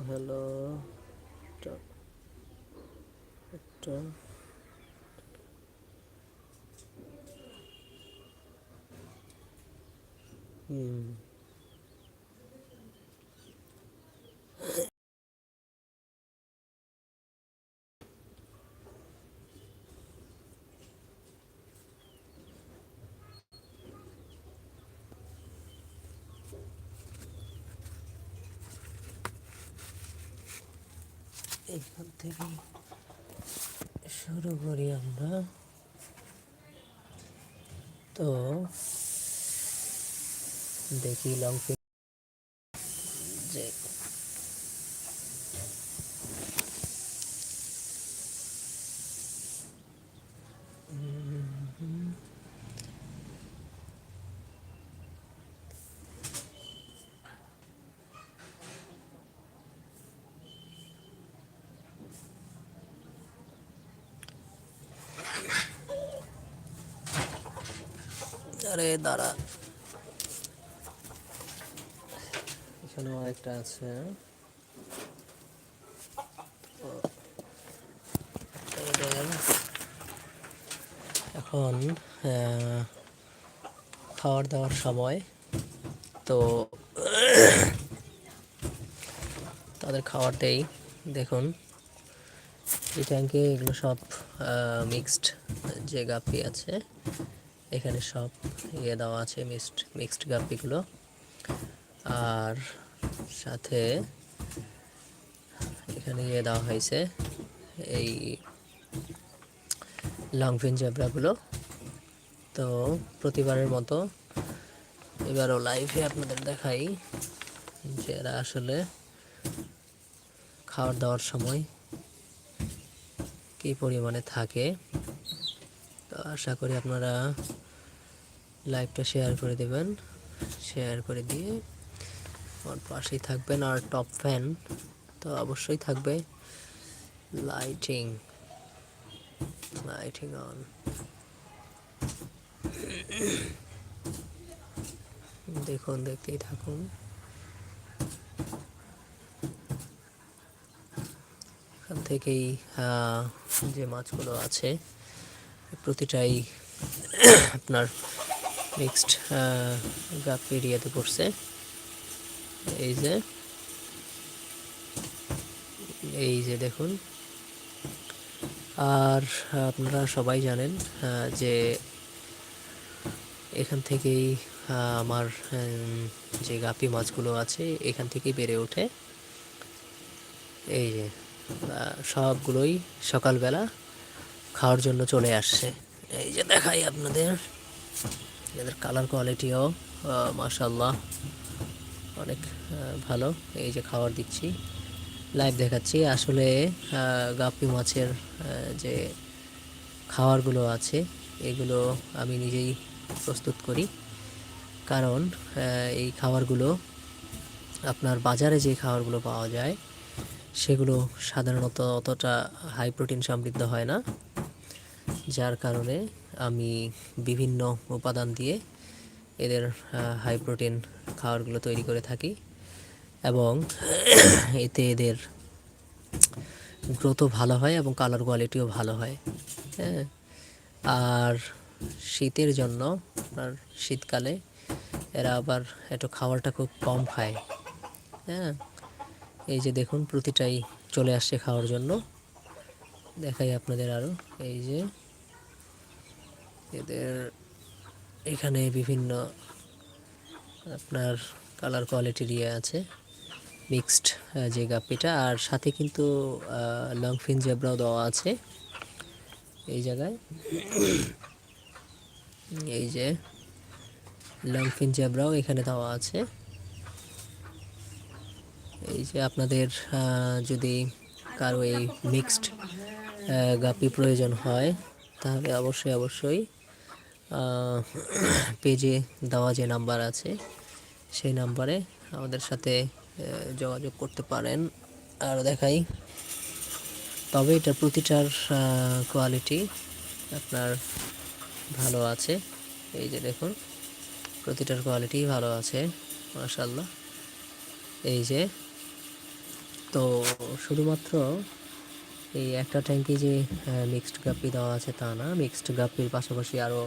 Hello একটা। হুম এখান থেকে শুরু করি আমরা। তো দেখি লং যে আরে, দাঁড়া। এখানেও আরেকটা আছে। এখন খাওয়ার দাওয়ার সময়। তো, তাদের খাওয়াটাই দেখুন। এই ট্যাঙ্কে এগুলো সব মিক্সড যে গাপ্পি আছে। এখানে সব ইয়ে দেওয়া আছে, মিক্সড মিক্সড গাপ্পিগুলো। আর সাথে এখানে ইয়ে দেওয়া হয়েছে, এই লংফিন জেব্রাগুলো তো প্রতিবারের মতো এবারও লাইভে আপনাদের দেখাই যে এরা আসলে খাওয়ার দাওয়ার সময় কী পরিমাণে থাকে। তো আশা করি আপনারা লাইভটা শেয়ার করে দেবেন। শেয়ার করে দিয়ে আমার পাশেই থাকবেন আর টপ ফ্যান তো অবশ্যই থাকবে লাইটিং লাইটিং অন দেখুন, দেখতেই থাকুন। এখান থেকেই যে মাছগুলো আছে, প্রতিটাই আপনার মিক্সড গাপ এরিয়াতে পড়ছে। এই যে এই যে দেখুন। আর আপনারা সবাই জানেন যে এখান থেকেই আমার যে গাপি মাছগুলো আছে, এখান থেকেই বেড়ে ওঠে। এই যে সবগুলোই সকালবেলা খাওয়ার জন্য চলে আসছে। এই যে দেখাই আপনাদের। এদের কালার কোয়ালিটিও মাশাল্লাহ অনেক ভালো। এই যে খাবার দিচ্ছি লাইভ দেখাচ্ছি। আসলে গাপ্পি মাছের যে খাবারগুলো আছে, এগুলো আমি নিজেই প্রস্তুত করি। কারণ এই খাবারগুলো, আপনার বাজারে যে খাবারগুলো পাওয়া যায়, সেগুলো সাধারণত অতটা হাই প্রোটিন সমৃদ্ধ হয় না। যার কারণে আমি বিভিন্ন উপাদান দিয়ে এদের হাই প্রোটিন খাবারগুলো তৈরি করে থাকি এবং এতে এদের গ্রোথও ভালো হয় এবং কালার কোয়ালিটিও ভালো হয় হ্যাঁ। আর শীতের জন্য আপনার শীতকালে এরা আবার একটু খাবারটা খুব কম খায় হ্যাঁ। এই যে দেখুন, প্রতিটাই চলে আসছে খাওয়ার জন্য। দেখাই আপনাদের আরও এই যে এদের এখানে বিভিন্ন আপনার কালার কোয়ালিটি দিয়ে আছে মিক্সড যে গাপ্পিটা। আর সাথে কিন্তু লংফিন জেব্রাও দেওয়া আছে এই জায়গায়। এই যে লংফিন জেব্রাও এখানে দেওয়া আছে। এই যে আপনাদের যদি কারও এই মিক্সড গাপি প্রয়োজন হয়, তাহলে অবশ্যই অবশ্যই পেজে দেওয়া যে নাম্বার আছে, সেই নাম্বারে আমাদের সাথে যোগাযোগ করতে পারেন। আর দেখাই, তবে এটা প্রতিটার কোয়ালিটি আপনার ভালো আছে। এই যে দেখুন, প্রতিটার কোয়ালিটি ভালো আছে মাশাল্লাহ এই যে, তো শুধুমাত্র এই একটা ট্যাঙ্কি যে মিক্সড গাপ্পি দেওয়া আছে তা না। মিক্সড গাপ্পির পাশাপাশি আরও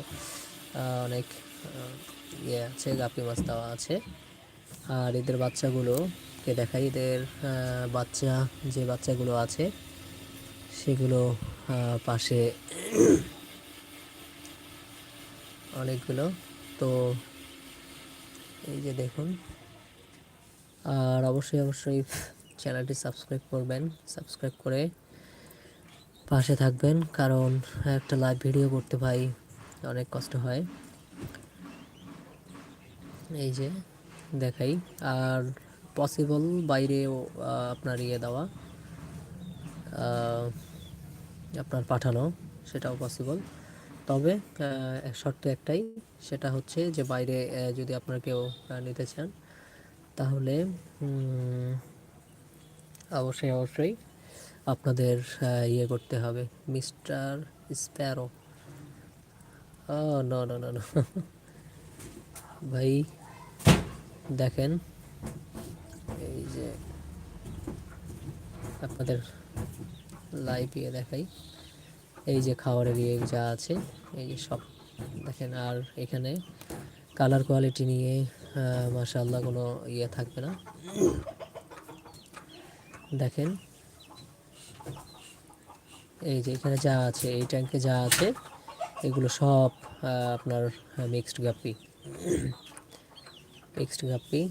অনেক ইয়ে আছে গাপ্পি মাছ দেওয়া আছে। আর এদের বাচ্চাগুলোকে দেখাই। এদের বাচ্চা, যে বাচ্চাগুলো আছে, সেগুলো পাশে অনেকগুলো। তো এই যে দেখুন। আর অবশ্যই অবশ্যই চ্যানেলটি সাবস্ক্রাইব করবেন। সাবস্ক্রাইব করে পাশে থাকবেন কারণ একটা লাইভ ভিডিও করতে ভাই অনেক কষ্ট হয়। এই যে দেখাই। আর পসিবল বাইরেও আহ, আপনার ইয়ে দেওয়া আপনার পাঠানো সেটাও পসিবল তবে শর্ত একটাই সেটা হচ্ছে যে বাইরে যদি আপনার কেউ নিতে চান তাহলে অবশ্যই অবশ্যই আপনাদের ইয়ে করতে হবে। Mr Sparrow. নো, না, নো ভাই, দেখেন। এই যে আপনাদের লাইভ ইয়ে দেখাই। এই যে খাবারের ইয়ে যা আছে, এই যে সব। দেখেন, আর এখানে কালার কোয়ালিটি নিয়ে মাশাআল্লাহ কোনো ইয়ে থাকবে না। দেখেন। এই যে এখানে যা আছে, এই ট্যাঙ্কে যা আছে, এগুলো সব আপনার মিক্সড গাপ্পি মিক্সড গাপ্পি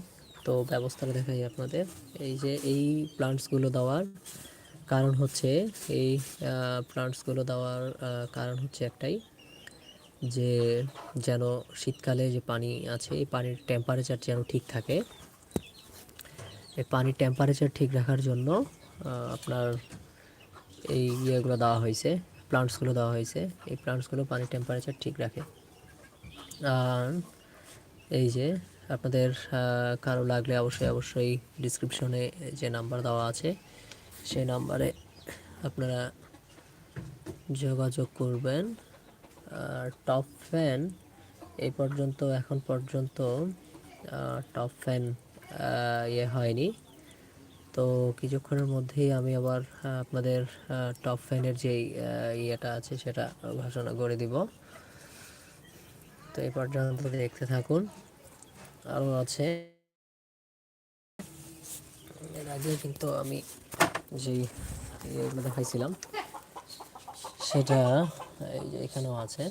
তো ব্যবস্থাটা দেখাই আপনাদের। এই যে এই প্লান্টসগুলো দেওয়ার কারণ হচ্ছে, এই প্লান্টসগুলো দেওয়ার কারণ হচ্ছে একটাই যে, যেন শীতকালে যে পানি আছে, এই পানির টেম্পারেচার যেন ঠিক থাকে। এই পানির টেম্পারেচার ঠিক রাখার জন্য আপনার এই ইয়েগুলো দেওয়া হয়েছে প্লান্টসগুলো দেওয়া হয়েছে। এই প্লান্টসগুলো পানির টেম্পারেচার ঠিক রাখে। আর এই যে আপনাদের কারও লাগলে অবশ্যই অবশ্যই ডিসক্রিপশনে যে নাম্বার দেওয়া আছে সেই নাম্বারে আপনারা যোগাযোগ করবেন। আর টপ ফ্যান এই পর্যন্ত, এখন পর্যন্ত টপ ফ্যান ইয়ে হয়নি। তো কিছুক্ষণের মধ্যেই আমি আবার আপনাদের টপ ফ্যানের যেই ইয়েটা আছে সেটা ঘোষণা করে দিব। তো এই পর্যন্ত দেখতে থাকুন। আরও আছে। এর আগে কিন্তু আমি যেই ইয়েগুলো দেখাইছিলাম, সেটা এই যে এখানেও আছে।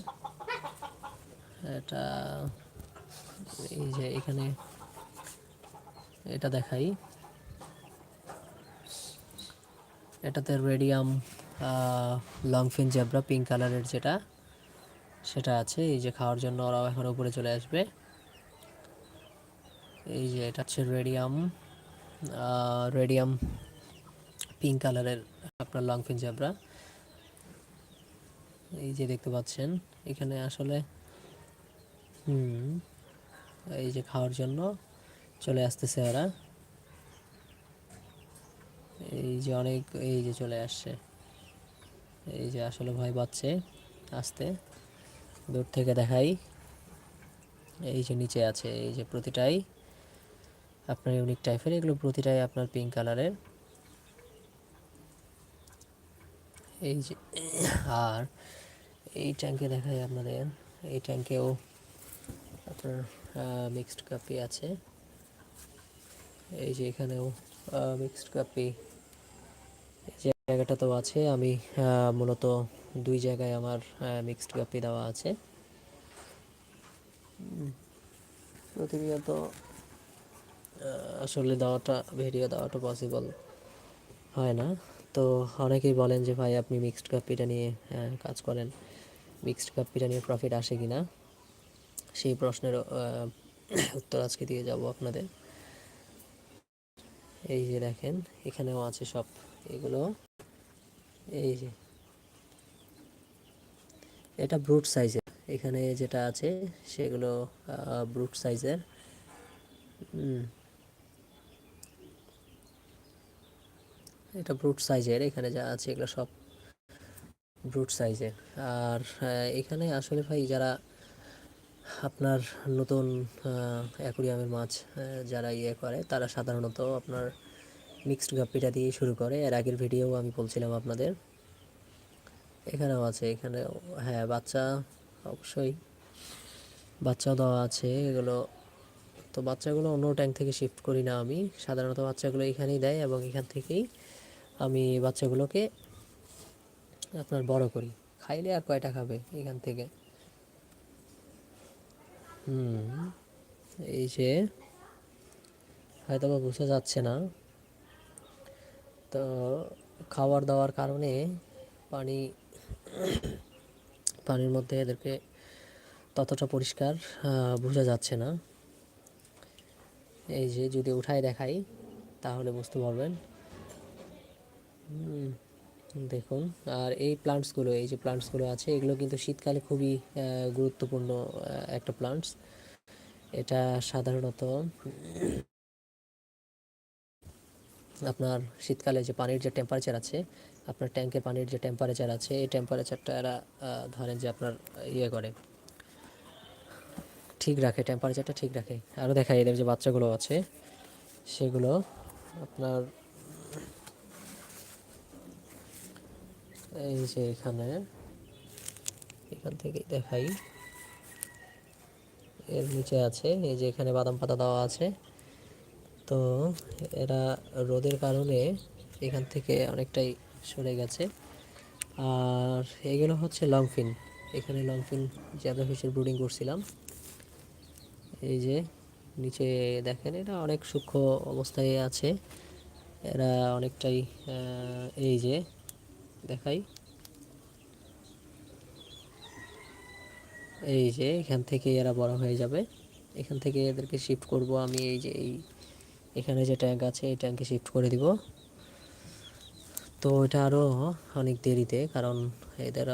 এটা এই যে এখানে এটা দেখাই। এটাতে রেডিয়াম লংফিন জেব্রা পিঙ্ক কালারের যেটা, সেটা আছে। এই যে খাওয়ার জন্য ওরাও এখন উপরে চলে আসবে। এই যে এটা হচ্ছে রেডিয়াম রেডিয়াম পিঙ্ক কালারের আপনার লংফিন জেব্রা এই যে দেখতে পাচ্ছেন, এখানে আসলে, হুম, এই যে খাওয়ার জন্য চলে আসতেছে ওরা। এই যে অনেক, এই যে চলে আসছে। এই যে আসলে ভয় পাচ্ছে আসতে। দূর থেকে দেখাই। এই যে নিচে আছে, এই যে প্রতিটাই আপনার ইউনিক টাইপের এগুলো প্রতিটাই আপনার পিঙ্ক কালারের এই যে, আর এই ট্যাঙ্কে দেখাই আপনাদের। এই ট্যাঙ্কেও আপনার মিক্সড কাপি আছে। এই যে এখানেও মিক্সড কাপি জায়গাটা তো আছে আমি মূলত দুই জায়গায় আমার মিক্সড কাপি দেওয়া আছে। প্রতিনিয়ত আহ, আসলে দেওয়াটা ভিডিও দেওয়াটা পসিবল হয় না। তো অনেকেই বলেন যে ভাই আপনি মিক্সড কাপিটা নিয়ে কাজ করেন। মিক্সড কাপিটা নিয়ে প্রফিট আসে কি না সেই প্রশ্নের উত্তর আজকে দিয়ে যাব আপনাদের। এই যে দেখেন এখানেও আছে সব। এগুলো, এই যে। এটা ব্রুট সাইজের এখানে যেটা আছে, সেগুলো ব্রুট সাইজের এটা ব্রুট সাইজের এখানে যা আছে, এগুলো সব ব্রুট সাইজের আর এখানে আসলে ভাই যারা আপনার নতুন অ্যাকুরিয়ামের মাছ যারা ইয়ে করে, তারা সাধারণত আপনার মিক্সড গাপ্পিটা দিয়ে শুরু করে। এর আগের ভিডিও আমি বলছিলাম আপনাদের। এখানেও আছে এখানে হ্যাঁ বাচ্চা অবশ্যই, বাচ্চাও দেওয়া আছে। এগুলো, তো বাচ্চাগুলো অন্য ট্যাঙ্ক থেকে শিফট করি না আমি। সাধারণত বাচ্চাগুলো এখানেই দেয় এবং এখান থেকেই আমি বাচ্চাগুলোকে আপনার বড় করি। খাইলে আর কয়টা খাবে এখান থেকে? হুম, এই যে হয়তো বা বোঝা যাচ্ছে না। তো খাবার দাওয়ার কারণে পানি, পানির মধ্যে এদেরকে ততটা পরিষ্কার বোঝা যাচ্ছে না। এই যে যদি উঠায় দেখাই, তাহলে বুঝতে পারবেন। দেখুন, আর এই প্লান্টসগুলো এই যে প্লান্টসগুলো আছে, এগুলো কিন্তু শীতকালে খুবই গুরুত্বপূর্ণ একটা প্লান্টস এটা সাধারণত আপনার শীতকালে যে পানির যে টেম্পারেচার আছে, আপনার ট্যাঙ্কের পানির যে টেম্পারেচার আছে, এই টেম্পারেচারটা এরা ধরেন যে আপনার ইয়ে করে। ঠিক রাখে টেম্পারেচারটা ঠিক রাখে। আরও দেখা এদের যে বাচ্চাগুলো আছে, সেগুলো আপনার এই যে এখানে, এখান থেকে দেখাই। এর নিচে আছে, এই যে এখানে বাদাম পাতা দেওয়া আছে। তো এরা রোদের কারণে এখান থেকে অনেকটাই সরে গেছে। আর এগুলো হচ্ছে লংফিন। এখানে লংফিন জ্যাবরা ফিশের ব্রুডিং করছিলাম। এই যে নিচে দেখেন, এটা অনেক সূক্ষ্ম অবস্থায় আছে। এরা অনেকটাই এই যে দেখাই। এই যে এখান থেকে এরা বড় হয়ে যাবে। এখান থেকে এদেরকে শিফট করব আমি এই যে এই এখানে যে ট্যাঙ্ক আছে, এই ট্যাঙ্কে শিফট করে দিব। তো এটা আরও অনেক দেরিতে, কারণ এদের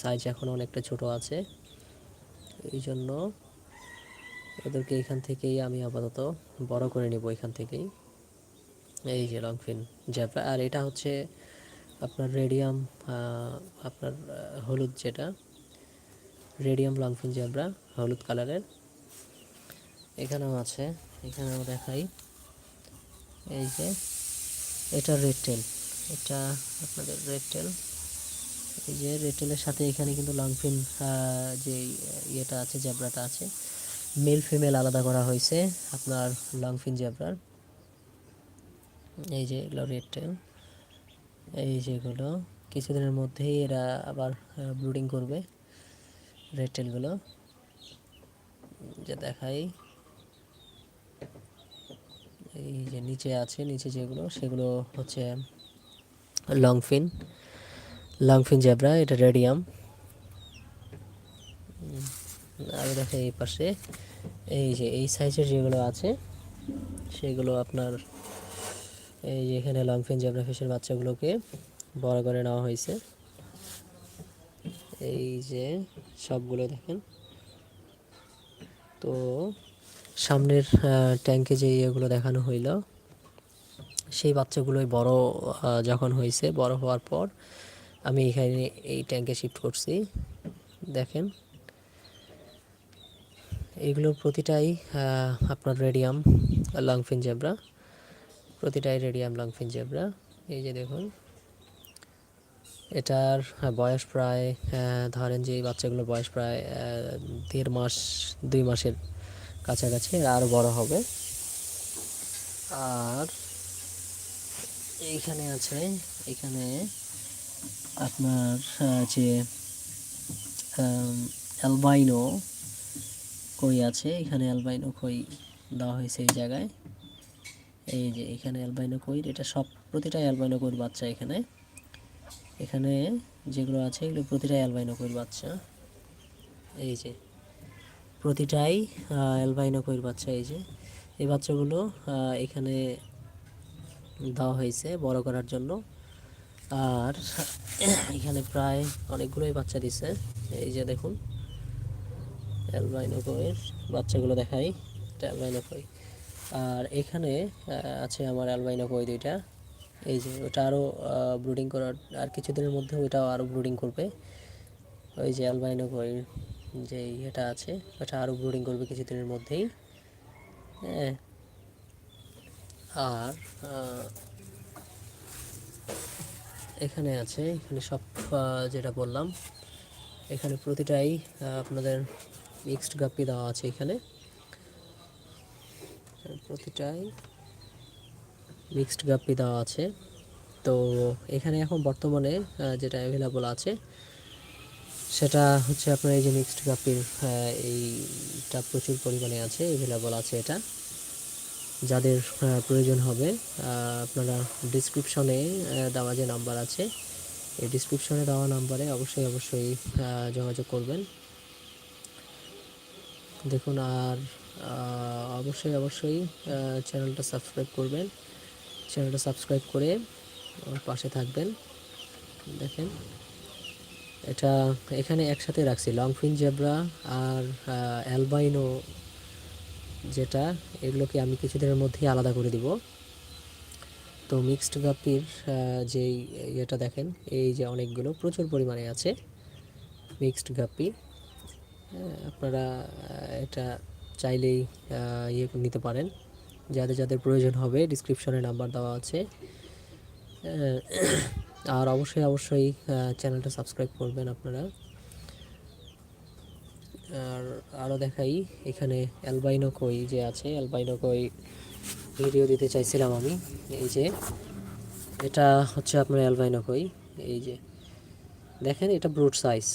সাইজ এখন অনেকটা ছোট আছে। এই জন্য এদেরকে এখান থেকেই আমি আপাতত বড় করে নেব এখান থেকেই। এই যে লংফিন জ্যাপরা আর এটা হচ্ছে আপনার রেডিয়াম আপনার হলুদ যেটা রেডিয়াম লংফিন জ্যাবরা হলুদ কালারের এখানেও আছে। এখানেও দেখাই। এই যে, এটা রেড টেল এটা আপনাদের রেড টেল এই যে রেড টেলের সাথে এখানে কিন্তু লংফিন যে ইয়েটা আছে জ্যাবরাটা আছে মেল ফিমেল আলাদা করা হয়েছে আপনার লংফিন জ্যাবরার এই যে এগুলো রেড টেল এই যেগুলো কিছুদিনের মধ্যেই এরা আবার ব্রুডিং করবে রেড টেলগুলো যে দেখাই। এই যে নিচে আছে, নিচে যেগুলো, সেগুলো হচ্ছে লংফিন লংফিন জেব্রা, এটা রেডিয়াম। আর দেখে এই পাশে, এই যে এই সাইজের যেগুলো আছে, সেগুলো আপনার এই যে এখানে লংফিন জ্যাবরা ফিশের বাচ্চাগুলোকে বড় করে নেওয়া হয়েছে। এই যে সবগুলো দেখেন। তো সামনের ট্যাঙ্কে যে ইয়েগুলো দেখানো হইল, সেই বাচ্চাগুলোই বড় যখন হয়েছে বড় হওয়ার পর আমি এখানে এই ট্যাঙ্কে শিফট করছি। দেখেন এইগুলোর প্রতিটাই আপনার রেডিয়াম লংফিন জেব্রা প্রতিটাই রেডিয়াম লংফিন জেব্রা এই যে দেখুন, এটার বয়স প্রায় ধরেন যে এই বাচ্চাগুলোর বয়স প্রায় দেড় মাস, দুই মাসের কাছাকাছি আরও বড় হবে। আর এইখানে আছে, এখানে আপনার যে অ্যালবাইনো কই আছে? এখানে অ্যালবাইনো কই দেওয়া হয়েছে এই জায়গায়। এই যে, এখানে অ্যালবাইনো কই, এটা সব প্রতিটাই অ্যালবাইনো কইর বাচ্চা এখানে। এখানে যেগুলো আছে, এগুলো প্রতিটাই অ্যালবাইনো কইর বাচ্চা। এই যে প্রতিটাই অ্যালবাইনো কইর বাচ্চা এই যে। এই বাচ্চাগুলো এখানে দেওয়া হয়েছে বড় করার জন্য। আর এখানে প্রায় অনেকগুলোই বাচ্চা দিছে। এই যে দেখুন অ্যালবাইনো কইয়ের বাচ্চাগুলো দেখাই, এটা অ্যালবাইনো কই। আর এখানে আছে আমার অ্যালবাইনো কই দুইটা। এই যে ওটা আরও ব্রুডিং করার, আর কিছুদিনের মধ্যে ওইটাও আরও ব্রুডিং করবে। ওই যে অ্যালবাইনো কই যে ইয়েটা আছে, ওটা আরও ব্রুডিং করবে কিছুদিনের মধ্যেই। হ্যাঁ। আর এখানে আছে, এখানে সব যেটা বললাম, এখানে প্রতিটাই আপনাদের মিক্সড গাপ্পি দেওয়া আছে এখানে। প্রতিটাই মিক্সড গাপ্পি দেওয়া আছে। তো এখানে এখন বর্তমানে যেটা অ্যাভেলেবল আছে সেটা হচ্ছে আপনার এই যে মিক্সড গাপ্পির এইটা প্রচুর পরিমাণে আছে অ্যাভেলেবল আছে এটা। যাদের প্রয়োজন হবে আপনারা ডিসক্রিপশনে দেওয়া যে নাম্বার আছে, এই ডিসক্রিপশনে দেওয়া নাম্বারে অবশ্যই অবশ্যই যোগাযোগ করবেন। দেখুন, আর অবশ্যই অবশ্যই চ্যানেলটা সাবস্ক্রাইব করবেন। চ্যানেলটা সাবস্ক্রাইব করে পাশে থাকবেন। দেখেন। এটা এখানে একসাথে রাখছি। লং ফিন জেব্রা আর অ্যালবাইনো যেটা এগুলোকে আমি কিছুদিনের মধ্যেই আলাদা করে দিব। তো মিক্সড গাপ্পির যেই ইয়েটা দেখেন এই যে অনেকগুলো প্রচুর পরিমাণে আছে মিক্সড হ্যাঁ, আপনারা এটা চাইলেই ইয়ে নিতে পারেন। যাদের যাদের প্রয়োজন হবে ডিসক্রিপশনে নাম্বার দেওয়া আছে। আর অবশ্যই অবশ্যই চ্যানেলটা সাবস্ক্রাইব করবেন আপনারা। আর আরও দেখাই, এখানে অ্যালবাইনো কই যে আছে, অ্যালবাইনো কই ভিডিও দিতে চাইছিলাম আমি, এই যে। এটা হচ্ছে আপনার অ্যালবাইনো কই, এই যে। দেখেন, এটা ব্রুট সাইজ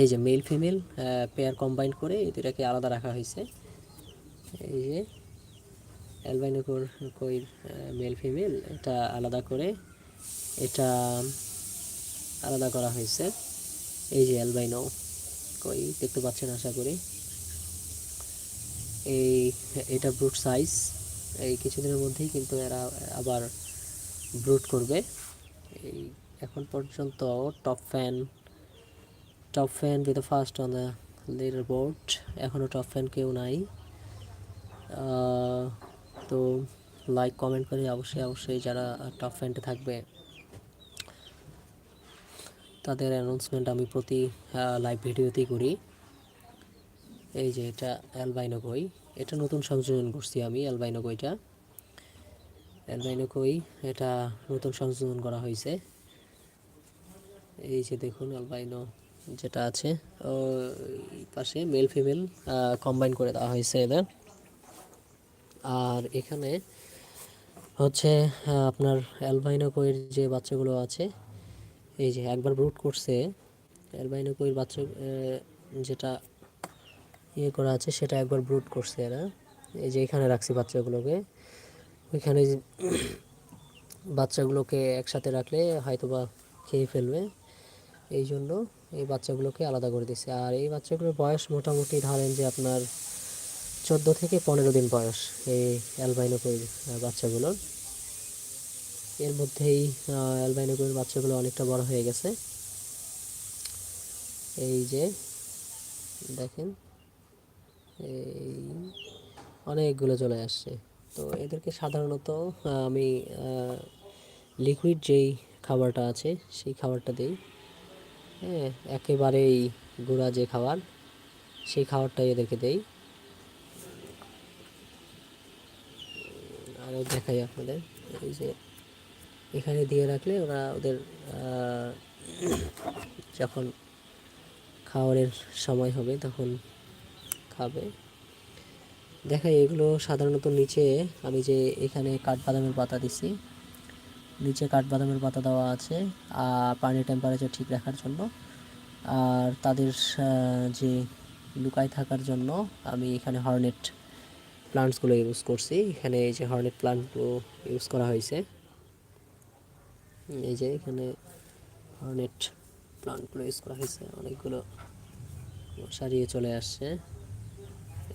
এই যে মেল ফিমেল পেয়ার কম্বাইন করে এই দুটাকে আলাদা রাখা হয়েছে। এই যে, অ্যালবাইনো কইর মেল ফিমেল এটা আলাদা করে এটা আলাদা করা হয়েছে। এই যে অ্যালবাইনো কই, দেখতে পাচ্ছেন আশা করি। এই, এটা ব্রুট সাইজ এই কিছুদিনের মধ্যেই কিন্তু এরা আবার ব্রুট করবে। এই এখন পর্যন্ত top fan top fan with first on the leaderboard এখনও টপ ফ্যান কেউ নাই। তো লাইক কমেন্ট করে অবশ্যই অবশ্যই যারা টপ ফ্যানটে থাকবে, তাদের অ্যানাউন্সমেন্ট আমি প্রতি লাইভ ভিডিওতেই করি। এই যে এটা অ্যালবাইনো এটা নতুন সংযোজন করছি আমি অ্যালবাইনো কইটা এটা নতুন সংযোজন করা হয়েছে। এই যে দেখুন অ্যালবাইনো যেটা আছে, ও পাশে মেল ফিমেল কম্বাইন করে দেওয়া হয়েছে এদের। আর এখানে হচ্ছে আপনার অ্যালবাইনো কইয়ের যে বাচ্চাগুলো আছে, এই যে একবার ব্রুট করছে অ্যালবাইনো কইয়ের বাচ্চা যেটা ইয়ে করা আছে, সেটা একবার ব্রুট করছে এরা। এই যে এখানে রাখছি বাচ্চাগুলোকে। ওইখানে বাচ্চাগুলোকে একসাথে রাখলে হয়তো বা খেয়ে ফেলবে। এই জন্য এই বাচ্চাগুলোকে আলাদা করে দিছে আর এই বাচ্চাগুলোর বয়স মোটামুটি ধরেন যে আপনার চোদ্দ থেকে পনেরো দিন বয়স এই অ্যালবাইনো বাচ্চাগুলোর। এর মধ্যেই অ্যালবাইনো বাচ্চাগুলো অনেকটা বড় হয়ে গেছে। এই যে, দেখেন, এই অনেকগুলো চলে আসছে। তো এদেরকে সাধারণত আমি লিকুইড যেই খাবারটা আছে, সেই খাবারটা দিই। হ্যাঁ একেবারেই গুঁড়া যে খাবার, সেই খাবারটাই এদেরকে দেই। আরও দেখাই আপনাদের। এই যে এখানে দিয়ে রাখলে ওরা ওদের যখন খাওয়ারের সময় হবে তখন খাবে। দেখাই এগুলো সাধারণত নিচে আমি যে এখানে কাঠবাদামের পাতা দিছি, নিচে কাঠবাদামের পাতা দেওয়া আছে, আর পানির টেম্পারেচার ঠিক রাখার জন্য। আর তাদের যে লুকায় থাকার জন্য আমি এখানে হর্নেট প্লান্টসগুলো ইউজ করছি। এখানে এই যে হর্নেট প্লান্টগুলো ইউজ করা হয়েছে। এই যে এখানে হর্নেট প্লান্টগুলো ইউজ করা হয়েছে। অনেকগুলো সারিয়ে চলে আসছে।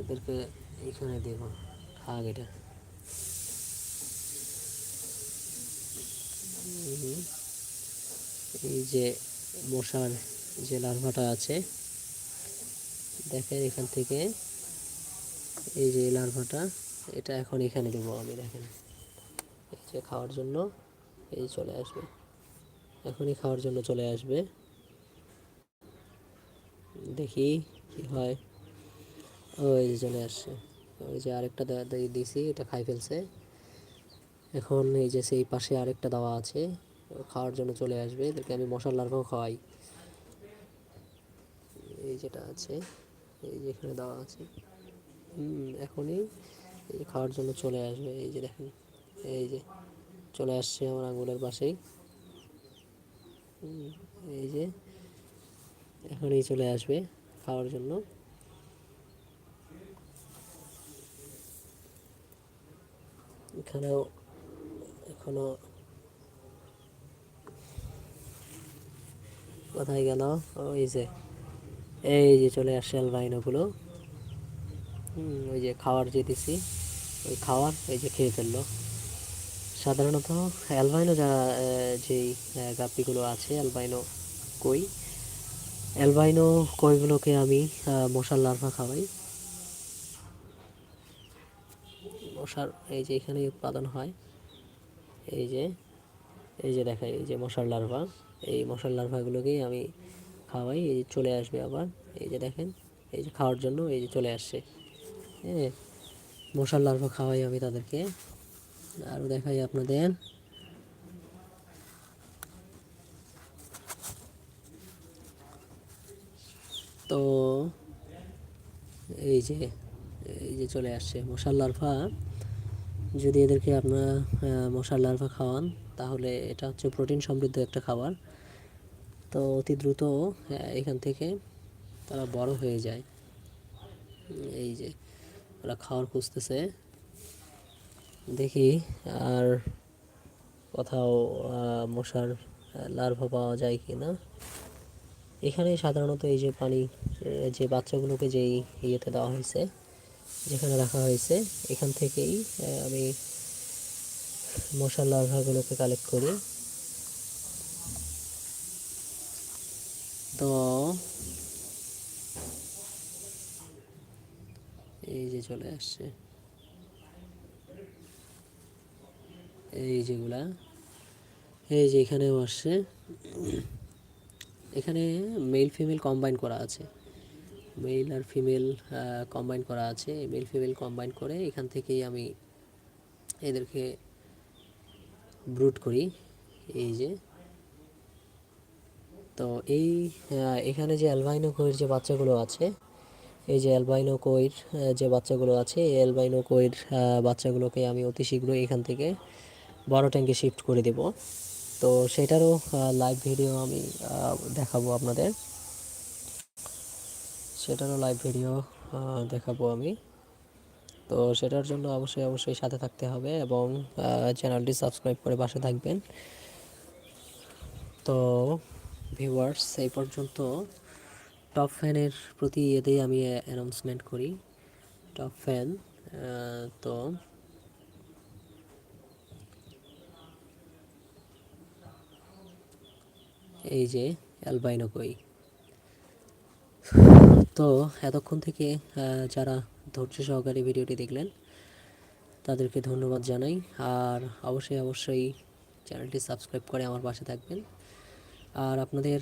এদেরকে এখানে দেব। খাগ এটা। এই যে মশার যে লার্ভাটা আছে, দেখেন এখান থেকে এই যে লার্ভাটা এটা এখন এখানে দেবো আমি, দেখেন। এই যে খাওয়ার জন্য এই চলে আসবে। এখনই খাওয়ার জন্য চলে আসবে। দেখি কি হয়। ওই যে চলে আসছে। ওই যে আরেকটা দে- দিয়ে দিছি, এটা খাই ফেলছে। এখন এই যে সেই পাশে আরেকটা দাওয়া আছে, খাওয়ার জন্য চলে আসবে। এদেরকে আমি মশার লার্ভাও খাওয়াই। এই যেটা আছে, এই যে এখানে দেওয়া আছে। এখনই এই খাওয়ার জন্য চলে আসবে। এই যে দেখেন, এই যে চলে আসছে আমার আঙুলের পাশেই। এই যে এখনই চলে আসবে খাওয়ার জন্য। এখানেও এখনও কোথায় গেল? ওই যে, এই যে চলে আসছে অ্যালবাইনোগুলো ওই যে খাওয়ার যে দিছি ওই খাওয়ার এই যে খেয়ে ফেলল। সাধারণত অ্যালবাইনো যারা যেই আহ, গাপ্পিগুলো আছে অ্যালবাইনো কই অ্যালবাইনো কইগুলোকে আমি মশার লার্ভা খাওয়াই। মশার এই যে এখানে উৎপাদন হয়। এই যে এই যে দেখাই এই যে মশার লার্ভা। এই মশার লার্ভাগুলোকেই আমি খাওয়াই এই যে চলে আসবে আবার। এই যে দেখেন এই যে খাওয়ার জন্য এই যে চলে আসছে। হ্যাঁ মশার লার্ভা খাওয়াই হবে তাদেরকে। আরও দেখাই আপনাদের। তো, এই যে এই যে চলে আসছে মশার লার্ভা। যদি এদেরকে আপনারা মশার লার্ভা খাওয়ান, তাহলে এটা হচ্ছে প্রোটিন সমৃদ্ধ একটা খাবার। তো, অতি দ্রুত এখান থেকে তারা বড় হয়ে যায়। এই যে ওরা খাওয়ার খুঁজতেছে। দেখি আর কোথাও মশার লার্ভা পাওয়া যায় কি না এখানে সাধারণত এই যে পানি যে বাচ্চাগুলোকে যেই ইয়েতে দেওয়া হয়েছে, যেখানে রাখা হয়েছে, এখান থেকেই আমি মশার লার্ভাগুলোকে কালেক্ট করি। তো এই যে চলে আসছে। এই যেগুলা, এই যে এখানেও আসছে। এখানে মেল ফিমেল কম্বাইন করা আছে। মেল আর ফিমেল কম্বাইন করা আছে। মেল ফিমেল কম্বাইন করে এখান থেকেই আমি এদেরকে ব্রুট করি। এই যে। তো এই এখানে যে অ্যালবাইনো কোয়ের যে বাচ্চাগুলো আছে এই যে অ্যালবাইনো কোয়ের যে বাচ্চাগুলো আছে, এই অ্যালবাইনো কোয়ের বাচ্চাগুলোকে আমি অতি শীঘ্রই এখান থেকে বড় ট্যাঙ্কে শিফট করে দেব। তো সেটারও লাইভ ভিডিও আমি দেখাবো আপনাদের। সেটারও লাইভ ভিডিও দেখাবো আমি। তো সেটার জন্য অবশ্যই অবশ্যই সাথে থাকতে হবে এবং চ্যানেলটি সাবস্ক্রাইব করে পাশে থাকবেন। তো ভিউয়ার্স এই পর্যন্ত। টপ ফ্যানের প্রতি এতেই আমি অ্যানাউন্সমেন্ট করি। টপ ফ্যান তো এই যে অ্যালবাইনো কই তো এতক্ষণ থেকে যারা ধৈর্য সহকারে ভিডিওটি দেখলেন, তাদেরকে ধন্যবাদ জানাই। আর অবশ্যই অবশ্যই চ্যানেলটি সাবস্ক্রাইব করে আমার পাশে থাকবেন। আর আপনাদের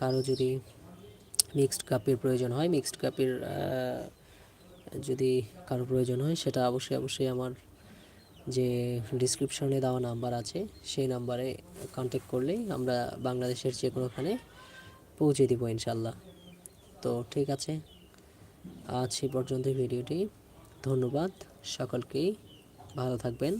কারও যদি মিক্সড কাপের প্রয়োজন হয় মিক্সড কাপের যদি কারও প্রয়োজন হয়, সেটা অবশ্যই অবশ্যই আমার যে ডিসক্রিপশনে দেওয়া নাম্বার আছে, সেই নাম্বারে কন্ট্যাক্ট করলেই আমরা বাংলাদেশের যে কোনোখানে পৌঁছে দিব ইনশাল্লাহ তো ঠিক আছে, আজ এই পর্যন্ত ভিডিওটি। ধন্যবাদ সকলকেই। ভালো থাকবেন।